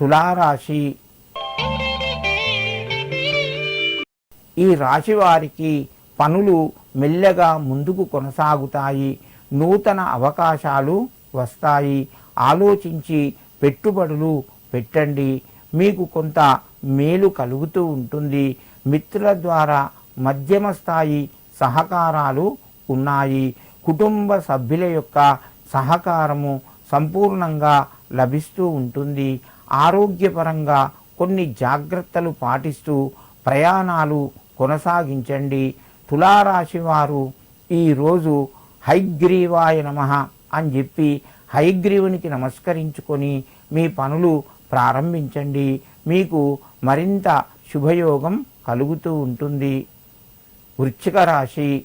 తులారాశి. ఈ రాశి వారికి పనులు మెల్లగా ముందుకు కొనసాగుతాయి. నూతన అవకాశాలు వస్తాయి. ఆలోచించి పెట్టుబడులు పెట్టండి. మీకు కొంత మేలు కలుగుతూ ఉంటుంది. మిత్రుల ద్వారా మధ్యమ స్థాయి సహకారాలు ఉన్నాయి. కుటుంబ సభ్యుల యొక్క సహకారము సంపూర్ణంగా లభిస్తూ ఉంటుంది. ఆరోగ్యపరంగా కొన్ని జాగ్రత్తలు పాటిస్తూ ప్రయాణాలు కొనసాగించండి. తులారాశి వారు ఈరోజు హైగ్రీవాయ నమ అని చెప్పి హైగ్రీవునికి నమస్కరించుకొని మీ పనులు ప్రారంభించండి. మీకు మరింత శుభయోగం కలుగుతూ ఉంటుంది. వృచ్చిక రాశి.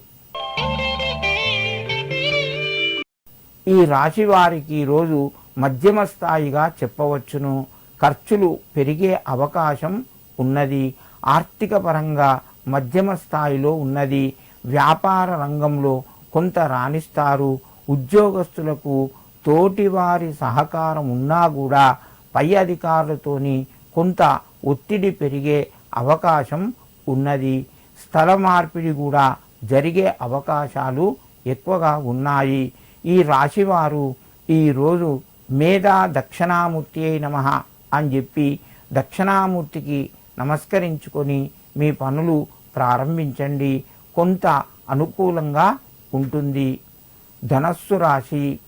ఈ రాశి వారికి ఈరోజు మధ్యమ స్థాయిగా చెప్పవచ్చును. ఖర్చులు పెరిగే అవకాశం ఉన్నది. ఆర్థిక పరంగా మధ్యమ స్థాయిలో ఉన్నది. వ్యాపార రంగంలో కొంత రాణిస్తారు. ఉద్యోగస్తులకు తోటివారి సహకారం ఉన్నా కూడా పై అధికారులతోని కొంత ఒత్తిడి పెరిగే అవకాశం ఉన్నది. స్థల మార్పిడి కూడా జరిగే అవకాశాలు ఎక్కువగా ఉన్నాయి. ఈ రాశివారు ఈరోజు మేధా దక్షిణామూర్తి అయి నమ. అని చెప్పి దక్షిణామూర్తికి నమస్కరించుకొని మీ పనులు ప్రారంభించండి. కొంత అనుకూలంగా ఉంటుంది. ధనస్సు రాశి.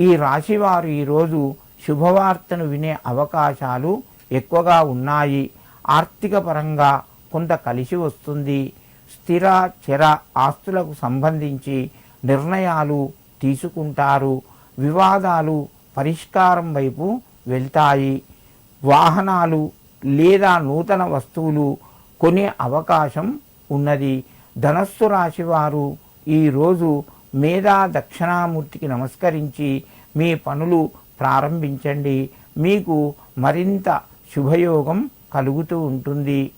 ఈ రాశి వారు ఈరోజు శుభవార్తను వినే అవకాశాలు ఎక్కువగా ఉన్నాయి. ఆర్థిక పరంగా కొంత కలిసి వస్తుంది. స్థిర చర ఆస్తులకు సంబంధించి నిర్ణయాలు తీసుకుంటారు. వివాదాలు పరిష్కారం వైపు వెళ్తాయి. వాహనాలు లేదా నూతన వస్తువులు కొనే అవకాశం ఉన్నది. ధనస్సు రాశి వారు ఈరోజు మేధా దక్షిణామూర్తికి నమస్కరించి మీ పనులు ప్రారంభించండి. మీకు మరింత శుభయోగం కలుగుతూ ఉంటుంది.